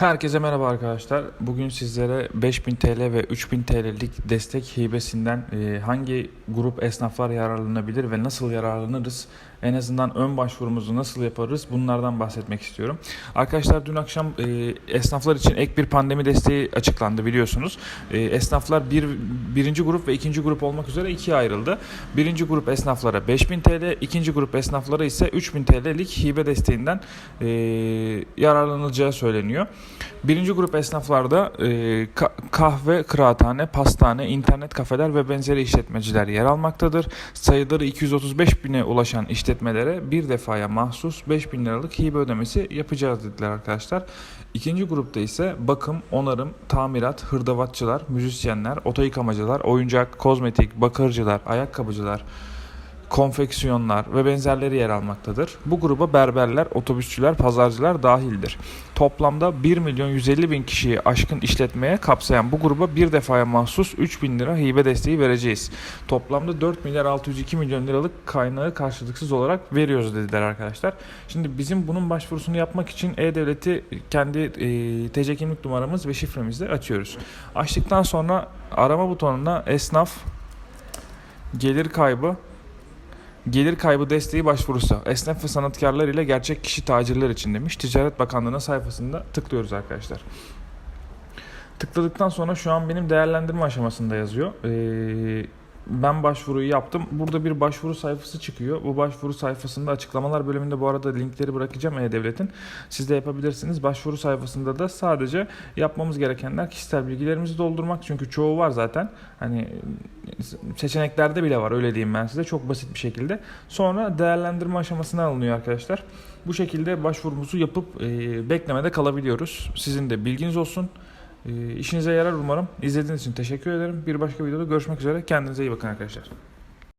Herkese merhaba arkadaşlar. Bugün sizlere 5000 TL ve 3000 TL'lik destek hibesinden hangi grup esnaflar yararlanabilir ve nasıl yararlanırız? En azından ön başvurumuzu nasıl yaparız? Bunlardan bahsetmek istiyorum. Arkadaşlar dün akşam e, esnaflar için ek bir pandemi desteği açıklandı biliyorsunuz. E, esnaflar bir, birinci grup ve ikinci grup olmak üzere ikiye ayrıldı. Birinci grup esnaflara 5000 TL, ikinci grup esnaflara ise 3000 TL'lik hibe desteğinden e, yararlanılacağı söyleniyor. Birinci grup esnaflarda e, ka- kahve, kıraathane, pastane, internet kafeler ve benzeri işletmeciler yer almaktadır. Sayıları 235 bine ulaşan işletmelere bir defaya mahsus 5 bin liralık hibe ödemesi yapacağız dediler arkadaşlar. İkinci grupta ise bakım, onarım, tamirat, hırdavatçılar, müzisyenler, oto yıkamacılar, oyuncak, kozmetik, bakırcılar, ayakkabıcılar, konfeksiyonlar ve benzerleri yer almaktadır. Bu gruba berberler, otobüsçüler, pazarcılar dahildir. Toplamda 1 milyon 150 bin kişiyi aşkın işletmeye kapsayan bu gruba bir defaya mahsus 3 bin lira hibe desteği vereceğiz. Toplamda 4 milyar 602 milyon liralık kaynağı karşılıksız olarak veriyoruz dediler arkadaşlar. Şimdi bizim bunun başvurusunu yapmak için E-Devlet'i kendi e, TC kimlik numaramız ve şifremizle açıyoruz. Açtıktan sonra arama butonuna esnaf gelir kaybı Gelir kaybı desteği başvurusu. Esnaf ve sanatkarlar ile gerçek kişi tacirler için demiş. Ticaret Bakanlığı'nın sayfasında tıklıyoruz arkadaşlar. Tıkladıktan sonra şu an benim değerlendirme aşamasında yazıyor. Ee, ben başvuruyu yaptım. Burada bir başvuru sayfası çıkıyor. Bu başvuru sayfasında açıklamalar bölümünde bu arada linkleri bırakacağım E-Devlet'in. Siz de yapabilirsiniz. Başvuru sayfasında da sadece yapmamız gerekenler kişisel bilgilerimizi doldurmak. Çünkü çoğu var zaten. Hani seçeneklerde bile var öyle diyeyim ben size. Çok basit bir şekilde. Sonra değerlendirme aşamasına alınıyor arkadaşlar. Bu şekilde başvurumuzu yapıp e, beklemede kalabiliyoruz. Sizin de bilginiz olsun. E, işinize yarar umarım. İzlediğiniz için teşekkür ederim. Bir başka videoda görüşmek üzere. Kendinize iyi bakın arkadaşlar.